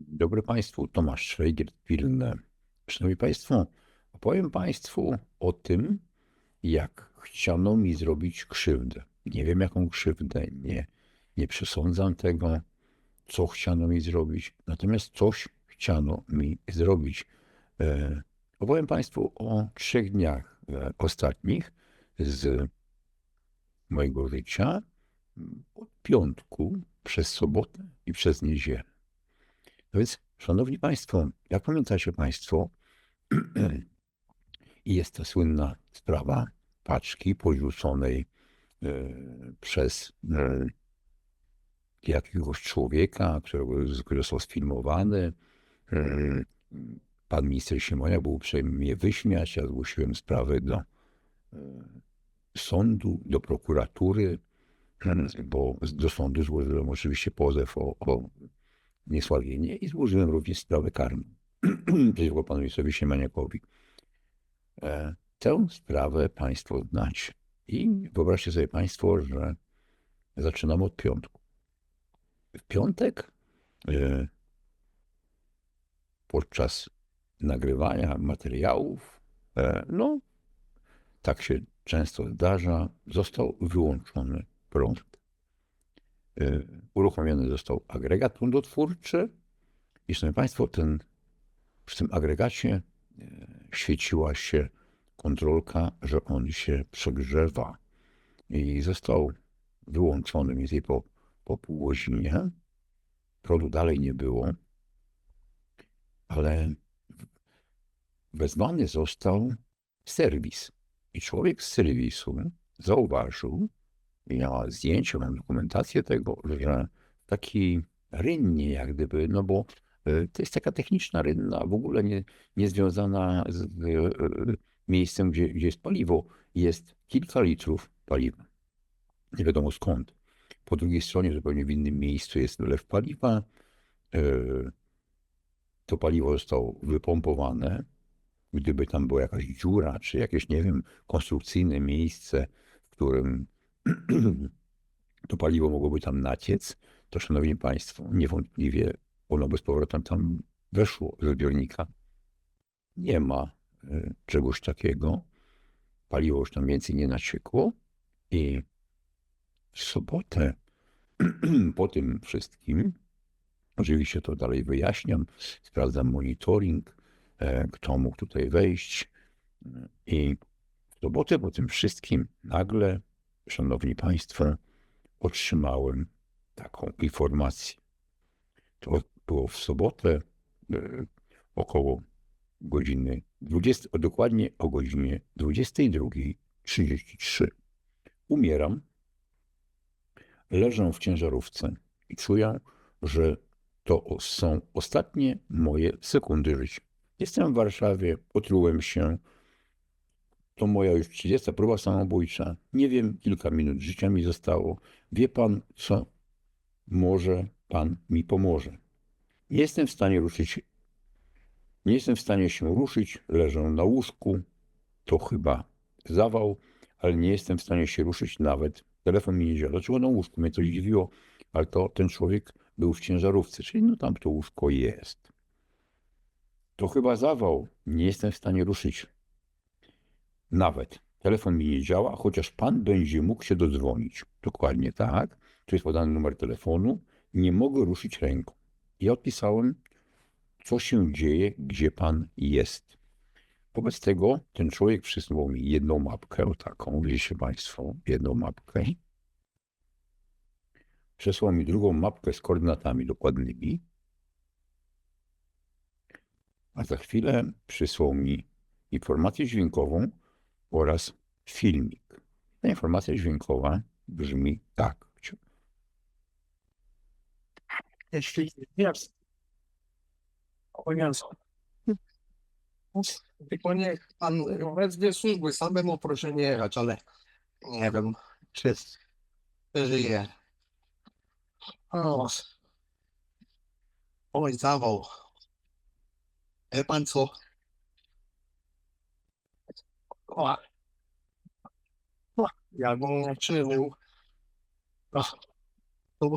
Dobry Państwu, Tomasz Szwejgier, Pilne. Szanowni Państwo, opowiem Państwu o tym, jak chciano mi zrobić krzywdę. Nie wiem, jaką krzywdę, nie, nie przesądzam tego, co chciano mi zrobić, natomiast coś chciano mi zrobić. E, opowiem Państwu o trzech dniach e, ostatnich z mojego życia, od piątku przez sobotę i przez niedzielę. No więc, szanowni państwo, jak pamiętacie państwo, jest ta słynna sprawa paczki porzuconej e, przez e, jakiegoś człowieka, którego, który został sfilmowany. E, pan minister Simonia był uprzejmy mnie wyśmiać. Ja zgłosiłem sprawę do sądu, do prokuratury, bo do sądu złożyłem oczywiście pozew o, o niesławienie i złożyłem również sprawę karną przeciwko panu Józefowi Siemaniakowi. E, tę sprawę państwo znacie. I wyobraźcie sobie państwo, że zaczynamy od piątku. W piątek e, podczas nagrywania materiałów, e, no tak się często zdarza, został wyłączony prąd. Y, uruchomiony został agregat prądotwórczy i szanowni Państwo, ten, przy tym agregacie y, świeciła się kontrolka, że on się przegrzewa i został wyłączony mniej więcej po, po pół godzinie. Prądu dalej nie było, ale wezwany został serwis. I człowiek z serwisu zauważył, ja zdjęcie, mam dokumentację tego, że taki rynnie jak gdyby, no bo e, to jest taka techniczna rynna, w ogóle nie, nie związana z e, miejscem, gdzie, gdzie jest paliwo. Jest kilka litrów paliwa. Nie wiadomo skąd. Po drugiej stronie, zupełnie w innym miejscu jest dolew paliwa. E, to paliwo zostało wypompowane. Gdyby tam była jakaś dziura, czy jakieś, nie wiem, konstrukcyjne miejsce, w którym to paliwo mogłoby tam naciec, to szanowni państwo, niewątpliwie ono bez powrotem tam weszło z zbiornika. Nie ma e, czegoś takiego. Paliwo już tam więcej nie naciekło i w sobotę po tym wszystkim, oczywiście to dalej wyjaśniam, sprawdzam monitoring, e, kto mógł tutaj wejść i w sobotę po tym wszystkim nagle Szanowni Państwo, otrzymałem taką informację. To było w sobotę e, około godziny 20, dokładnie o godzinie 22.33. Umieram, leżę w ciężarówce i czuję, że to są ostatnie moje sekundy życia. Jestem w Warszawie, otrułem się, to moja już 30 próba samobójcza. Nie wiem, kilka minut życia mi zostało. Wie pan, co? Może pan mi pomoże. Nie jestem w stanie ruszyć. Nie jestem w stanie się ruszyć. Leżę na łóżku. To chyba zawał, ale nie jestem w stanie się ruszyć nawet. Telefon mi nie działa. Dlaczego na łóżku? Mnie to dziwiło, ale to ten człowiek był w ciężarówce, czyli no tam to łóżko jest. To chyba zawał. Nie jestem w stanie ruszyć nawet. Telefon mi nie działa, chociaż pan będzie mógł się dodzwonić. Dokładnie tak. Tu jest podany numer telefonu. Nie mogę ruszyć ręką. I odpisałem, co się dzieje, gdzie pan jest. Wobec tego ten człowiek przysłał mi jedną mapkę, taką, widzicie Państwo, jedną mapkę. Przesłał mi drugą mapkę z koordynatami dokładnymi. A za chwilę przysłał mi informację dźwiękową, oraz filmik. Ta informacja dźwiękowa brzmi tak. Jeśli jest. Tylko niech pan wezwie służby, samemu proszę nie jechać, ale nie wiem, czy żyje. Oj, zawał. Wie pan co? O, o, jakbym nie czynił. O, to,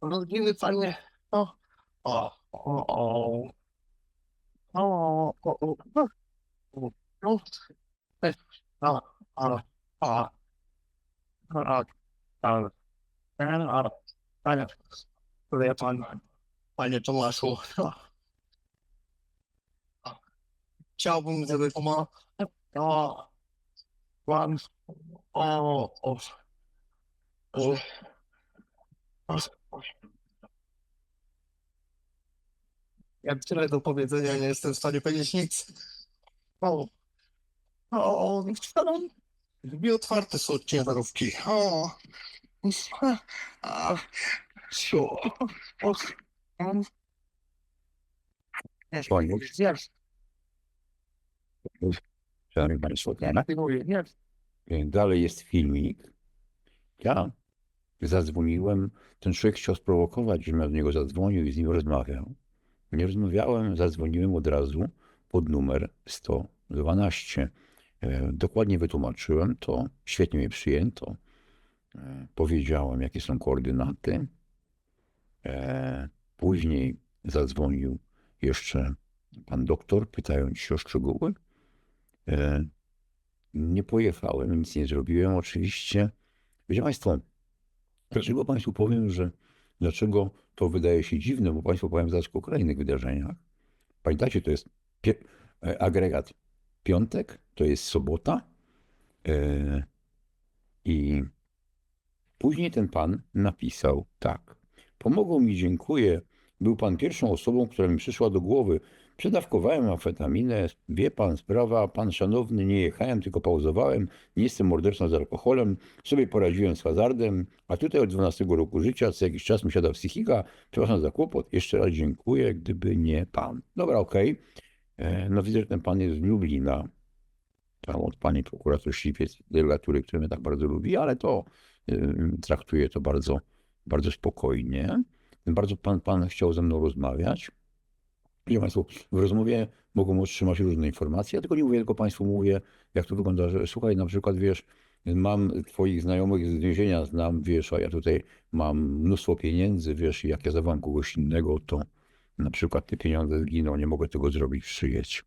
Rodziny panie. O, o, o, o. O, o, o, o, o. No. E, a, a, a. A, a. A, a. Panie, wie pan, panie Tomaszu, chciałbym, żeby pomagał. O, pan, o, o, o, o. Ja mam tyle do powiedzenia, nie jestem w stanie powiedzieć nic. O, o, o, drzwi otwarte są ciężarówki. O, a, co, o, o. Jest, Szanowni Państwo. E, Dalej jest filmik. Ja zadzwoniłem, ten człowiek chciał sprowokować, żebym ja do niego zadzwonił i z nim rozmawiał. Nie rozmawiałem, zadzwoniłem od razu pod numer 112. E, Dokładnie wytłumaczyłem to, świetnie mnie przyjęto. E, Powiedziałem, jakie są koordynaty. E, Później zadzwonił jeszcze pan doktor, pytając się o szczegóły. E, nie pojechałem, nic nie zrobiłem. Oczywiście, wiecie Państwo, dlaczego Państwu powiem, że dlaczego to wydaje się dziwne, bo Państwu powiem zaraz o kolejnych wydarzeniach. Pamiętacie, to jest e, agregat piątek, to jest sobota e, i później ten pan napisał tak. Pomogło mi, dziękuję. Był pan pierwszą osobą, która mi przyszła do głowy. Przedawkowałem amfetaminę. Wie pan, sprawa, pan szanowny, nie jechałem, tylko pauzowałem. Nie jestem mordercą z alkoholem. Sobie poradziłem z hazardem. A tutaj od 12 roku życia, co jakiś czas mi siada psychika. Przepraszam za kłopot. Jeszcze raz dziękuję, gdyby nie pan. Dobra, okej. E, No widzę, że ten pan jest z Lublina. Tam od pani prokurator Śliwiec, delegatury, który mnie tak bardzo lubi, ale to y, traktuję to bardzo, bardzo spokojnie. Bardzo pan, pan chciał ze mną rozmawiać. Wiecie Państwo, w rozmowie mogą otrzymać różne informacje. Ja tylko nie mówię, tylko Państwu mówię, jak to wygląda, że słuchaj, na przykład, wiesz, mam Twoich znajomych z więzienia, znam, wiesz, a ja tutaj mam mnóstwo pieniędzy, wiesz, jak ja zawam kogoś innego, to na przykład te pieniądze zginą, nie mogę tego zrobić, przyjeść.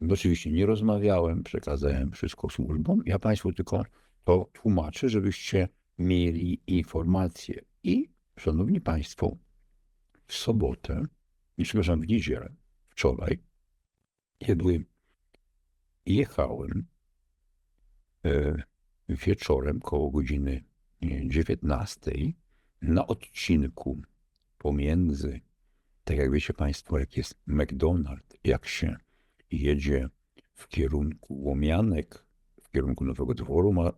No, Oczywiście nie rozmawiałem, przekazałem wszystko służbom. Ja Państwu tylko to tłumaczę, żebyście mieli informacje. I, Szanowni Państwo, w sobotę, nie przepraszam, w niedzielę, wczoraj, kiedy jechałem e, wieczorem koło godziny nie, 19 na odcinku pomiędzy, tak jak wiecie Państwo, jak jest McDonald's, jak się jedzie w kierunku Łomianek, w kierunku Nowego Dworu Ma, e,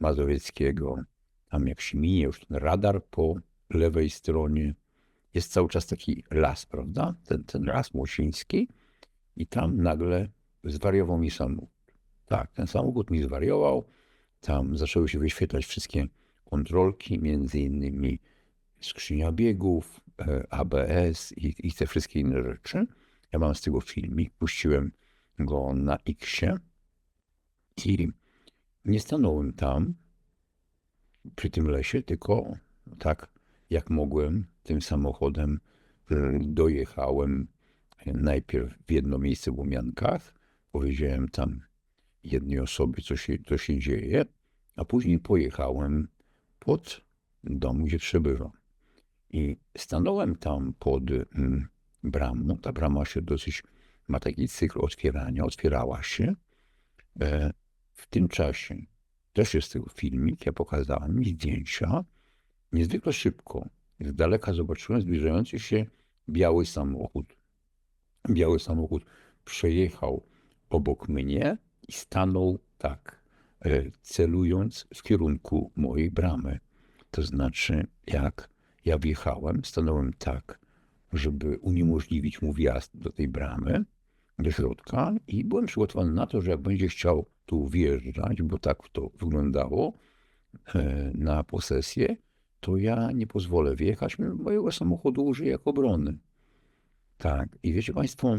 Mazowieckiego, tam jak się minie już ten radar po lewej stronie, jest cały czas taki las, prawda? Ten, ten las Młosiński i tam nagle zwariował mi samochód. Tak, ten samochód mi zwariował, tam zaczęły się wyświetlać wszystkie kontrolki, między innymi skrzynia biegów, e, ABS i, i te wszystkie inne rzeczy. Ja mam z tego filmik, puściłem go na Xie i nie stanąłem tam przy tym lesie, tylko tak jak mogłem tym samochodem e, dojechałem najpierw w jedno miejsce w Łomiankach, powiedziałem tam jednej osobie, co się, co się dzieje, a później pojechałem pod dom, gdzie przebywam. I stanąłem tam pod mm, bramą. Ta brama się dosyć, ma taki cykl otwierania, otwierała się. E, w tym czasie też jest tego filmik, ja pokazałem mi zdjęcia. Niezwykle szybko, z daleka zobaczyłem zbliżający się biały samochód. Biały samochód przejechał obok mnie i stanął tak, e, celując w kierunku mojej bramy. To znaczy, jak ja wjechałem, stanąłem tak, żeby uniemożliwić mu wjazd do tej bramy, do środka i byłem przygotowany na to, że jak będzie chciał tu wjeżdżać, bo tak to wyglądało e, na posesję, to ja nie pozwolę wjechać, mojego samochodu użyję jako obrony. Tak, i wiecie Państwo,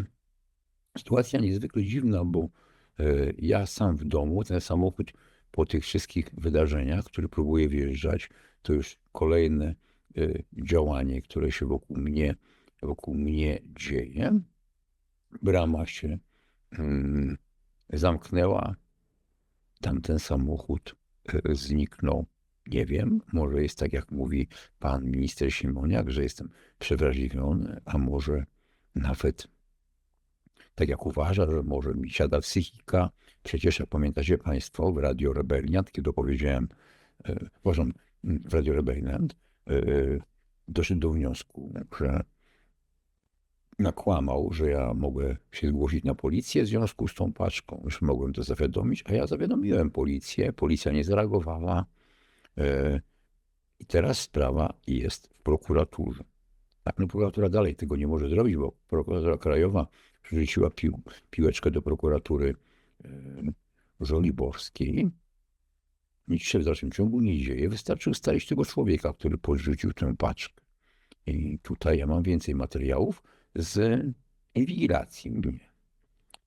sytuacja niezwykle dziwna, bo e, ja sam w domu, ten samochód po tych wszystkich wydarzeniach, który próbuje wjeżdżać, to już kolejne y, działanie, które się wokół mnie, wokół mnie dzieje. Brama się mm, zamknęła, tamten samochód y, zniknął. Nie wiem, może jest tak, jak mówi pan minister Simoniak, że jestem przewrażliwiony, a może nawet tak jak uważa, że może mi siada psychika. Przecież, jak pamiętacie Państwo, w Radio Rebeliant, kiedy powiedziałem, e, uważam, w Radio Rebeliant, e, doszedł do wniosku, że nakłamał, że ja mogę się zgłosić na policję w związku z tą paczką. Już mogłem to zawiadomić, a ja zawiadomiłem policję. Policja nie zareagowała. E, I teraz sprawa jest w prokuraturze. Tak, no prokuratura dalej tego nie może zrobić, bo prokuratura krajowa przerzuciła pił, piłeczkę do prokuratury e, żoliborskiej. Nic się w dalszym ciągu nie dzieje. Wystarczy ustalić tego człowieka, który podrzucił tę paczkę. I tutaj ja mam więcej materiałów z inwigilacji.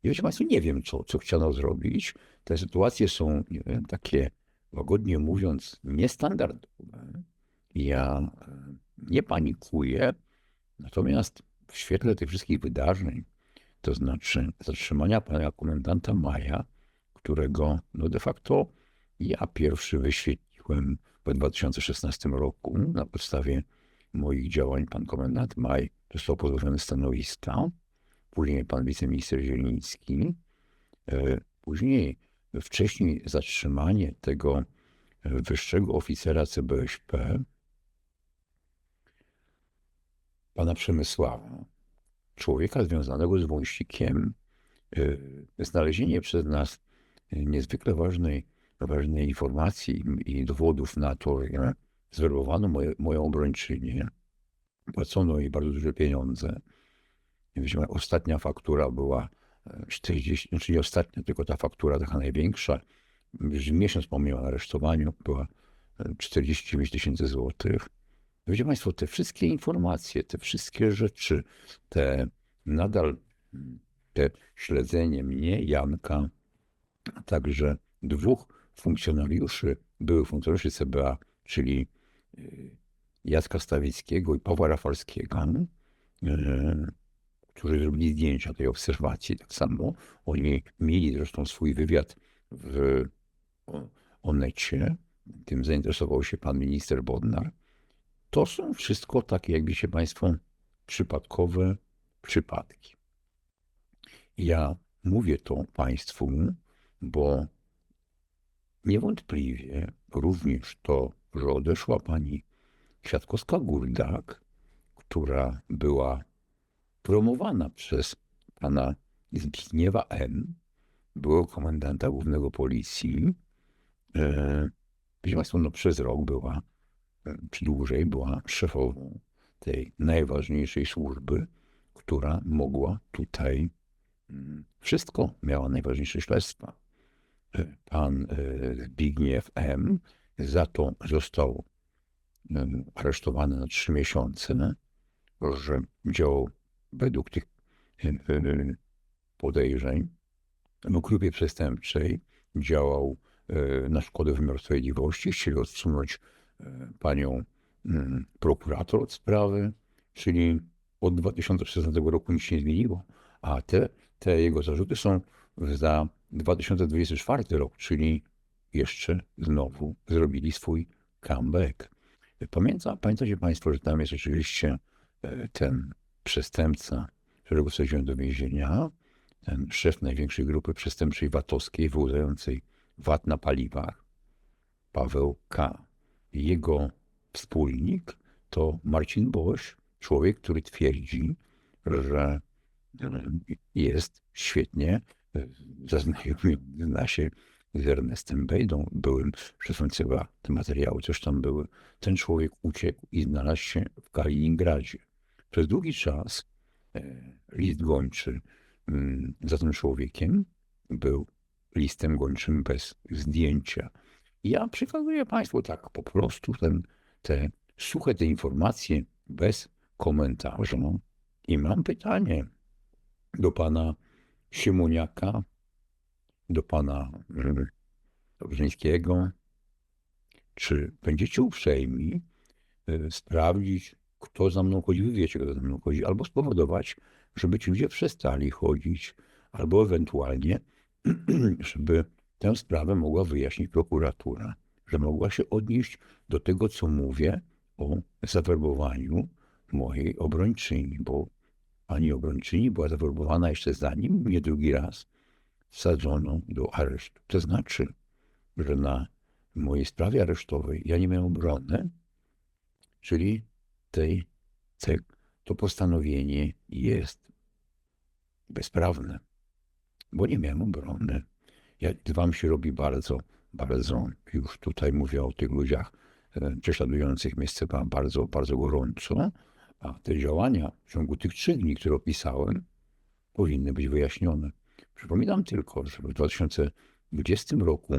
I wiecie Państwo, nie wiem, co, co chciano zrobić. Te sytuacje są wiem, takie, łagodnie mówiąc, niestandardowe. Ja nie panikuję, natomiast w świetle tych wszystkich wydarzeń, to znaczy zatrzymania pana komendanta Maja, którego no de facto ja pierwszy wyświetliłem w 2016 roku na podstawie moich działań. Pan komendant Maj został pozbawiony stanowiska, później pan wiceminister Zieliński, e, później wcześniej zatrzymanie tego wyższego oficera CBŚP, pana Przemysława, człowieka związanego z wąsikiem, y, znalezienie przez nas niezwykle ważnej, ważnej informacji i dowodów na to, że zwerbowano moje, moją obrończynię, płacono jej bardzo duże pieniądze. Ostatnia faktura była 40, znaczy nie ostatnia, tylko ta faktura taka największa, miesiąc po moim aresztowaniu była 49 tysięcy złotych. Wiecie Państwo, te wszystkie informacje, te wszystkie rzeczy, te nadal te śledzenie mnie, Janka, a także dwóch funkcjonariuszy, byłych funkcjonariuszy CBA, czyli y, Jacka Stawickiego i Pawła Rafalskiego, y, którzy zrobili zdjęcia tej obserwacji. Tak samo oni mieli zresztą swój wywiad w Onecie. Tym zainteresował się pan minister Bodnar. To są wszystko takie, jakby się Państwo, przypadkowe przypadki. Ja mówię to Państwu, bo niewątpliwie również to, że odeszła pani Kwiatkowska-Gurdak, która była promowana przez pana Zbigniewa M., byłego komendanta głównego policji. E, Wiecie Państwo, no przez rok była czy dłużej była szefową tej najważniejszej służby, która mogła tutaj mm, wszystko, miała najważniejsze śledztwa. E, pan e, Zbigniew M. za to został e, aresztowany na trzy miesiące, że działał według tych podejrzeń w grupie przestępczej, działał na szkodę wymiaru sprawiedliwości, chcieli odsunąć panią mm, prokurator od sprawy, czyli od 2016 roku nic się nie zmieniło, a te, te jego zarzuty są za 2024 rok, czyli jeszcze znowu zrobili swój comeback. Pamięta, pamiętacie Państwo, że tam jest oczywiście e, ten przestępca, którego wsadziłem do więzienia, ten szef największej grupy przestępczej VAT-owskiej, wyłudzającej VAT na paliwach, Paweł K jego wspólnik to Marcin Boś, człowiek, który twierdzi, że jest świetnie zaznajomiony, zna się z Ernestem Bejdą, byłym szefem CBA. Te materiały coś tam były. Ten człowiek uciekł i znalazł się w Kaliningradzie. Przez długi czas e, list gończy mm, za tym człowiekiem był listem gończym bez zdjęcia. Ja przekazuję Państwu tak po prostu ten, te suche te informacje bez komentarza. I mam pytanie do pana Siemoniaka, do pana Dobrzyńskiego. Czy będziecie uprzejmi y, sprawdzić, kto za mną chodzi, wy wiecie, kto za mną chodzi, albo spowodować, żeby ci ludzie przestali chodzić, albo ewentualnie, żeby tę sprawę mogła wyjaśnić prokuratura, że mogła się odnieść do tego, co mówię o zawerbowaniu mojej obrończyni, bo pani obrończyni była zawerbowana jeszcze zanim mnie drugi raz wsadzono do aresztu. To znaczy, że na mojej sprawie aresztowej ja nie miałem obrony, czyli tej, te, to postanowienie jest bezprawne, bo nie miałem obrony. Ja, wam się robi bardzo, bardzo, już tutaj mówię o tych ludziach e, prześladujących CBA bardzo, bardzo gorąco, a te działania w ciągu tych trzech dni, które opisałem, powinny być wyjaśnione. Przypominam tylko, że w 2020 roku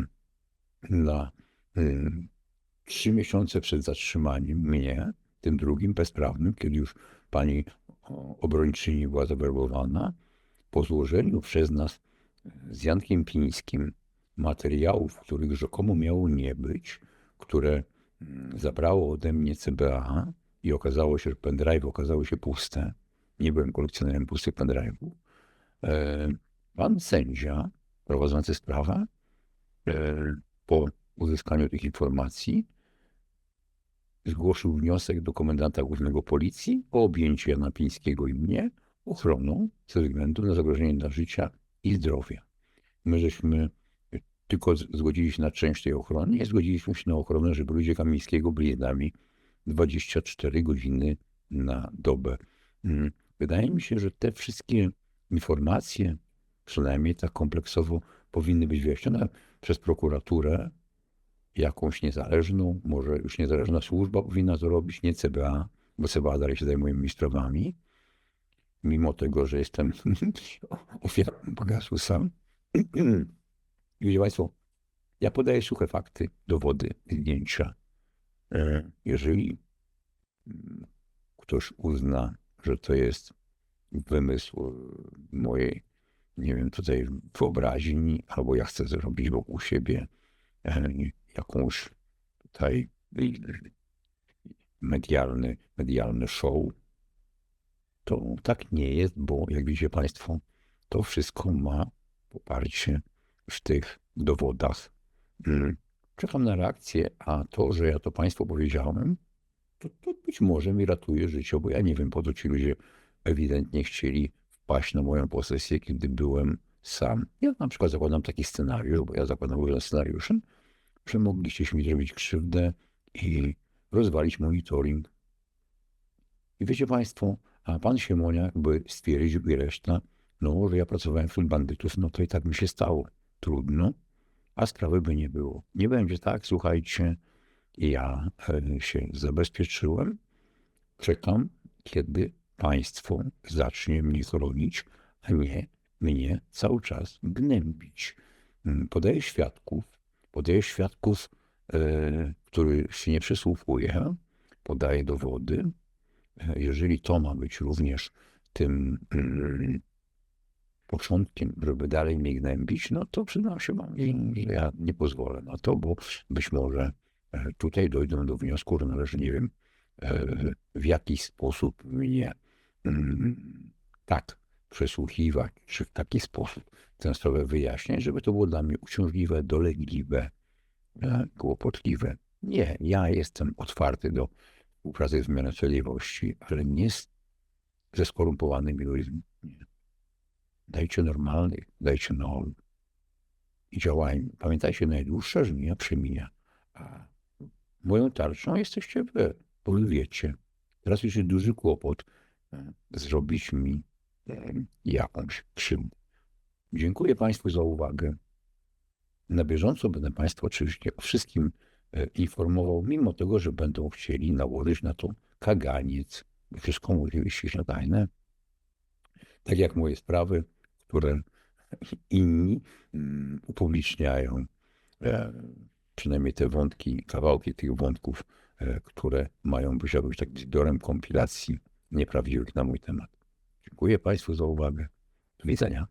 na y, trzy miesiące przed zatrzymaniem mnie, tym drugim bezprawnym, kiedy już pani obrończyni była zawerbowana, po złożeniu przez nas z Jankiem Pińskim materiałów, których rzekomo miało nie być, które mm, zabrało ode mnie CBA i okazało się, że pendrive okazały się puste. Nie byłem kolekcjonerem pustych pendrive'ów. E, Pan sędzia prowadzący sprawę e, po uzyskaniu tych informacji zgłosił wniosek do komendanta głównego policji o objęcie Jana Pińskiego i mnie ochroną ze względu na zagrożenie dla życia i zdrowia. My żeśmy tylko zgodzili się na część tej ochrony, nie zgodziliśmy się na ochronę, żeby ludzie Kamińskiego byli nami 24 godziny na dobę. Mm, Wydaje mi się, że te wszystkie informacje, przynajmniej tak kompleksowo, powinny być wyjaśnione przez prokuraturę, jakąś niezależną, może już niezależna służba powinna to robić, nie CBA, bo CBA dalej się zajmuje moimi sprawami, mimo tego, że jestem ofiarą Pegasusa. Wiecie Państwo, ja podaję suche fakty, dowody, zdjęcia. E, Jeżeli mm, ktoś uzna, że to jest wymysł e, mojej, nie wiem, tutaj wyobraźni, albo ja chcę zrobić wokół siebie e, jakąś tutaj medialny, medialny show, to tak nie jest, bo jak widzicie Państwo, to wszystko ma poparcie w tych dowodach. Czekam na reakcję, a to, że ja to Państwu powiedziałem, to, to być może mi ratuje życie, bo ja nie wiem, po co ci ludzie ewidentnie chcieli wpaść na moją posesję, kiedy byłem sam. Ja na przykład zakładam taki scenariusz, bo ja zakładam różne scenariusze, że mogliście mi zrobić krzywdę i rozwalić monitoring. I wiecie Państwo, a pan Siemoniak by stwierdził i reszta, no, że ja pracowałem wśród bandytów, no to i tak mi się stało. Trudno, a sprawy by nie było. Nie będzie tak, słuchajcie, ja e, się zabezpieczyłem, czekam, kiedy państwo zacznie mnie chronić, a nie mnie cały czas gnębić. Podaję świadków, podaję świadków, e, których się nie przysłuchuje, podaję dowody. Jeżeli to ma być również tym mm, początkiem, żeby dalej mnie gnębić, no to przyznam się że ja nie pozwolę na to, bo być może e, tutaj dojdą do wniosku, że należy, nie wiem, e, w jakiś sposób mnie mm, tak przesłuchiwać, czy w taki sposób sprawę wyjaśniać, żeby to było dla mnie uciążliwe, dolegliwe, e, kłopotliwe. Nie, ja jestem otwarty do współpracy z ale nie z, ze skorumpowanymi ludźmi. Dajcie normalnych, dajcie nowych i działajmy. Pamiętajcie, najdłuższa żmija przemija, a moją tarczą jesteście wy, wiecie. Teraz już jest duży kłopot e, zrobić mi jakąś krzywdę. Dziękuję Państwu za uwagę. Na bieżąco będę Państwa oczywiście o wszystkim e, informował, mimo tego, że będą chcieli nałożyć na to kaganiec. Wszystko oczywiście śniadajne. Tak jak moje sprawy, które inni mm, upubliczniają. E, przynajmniej te wątki, kawałki tych wątków, e, które mają być jakimś takim zbiorem kompilacji nieprawdziwych na mój temat. Dziękuję Państwu za uwagę. Do widzenia.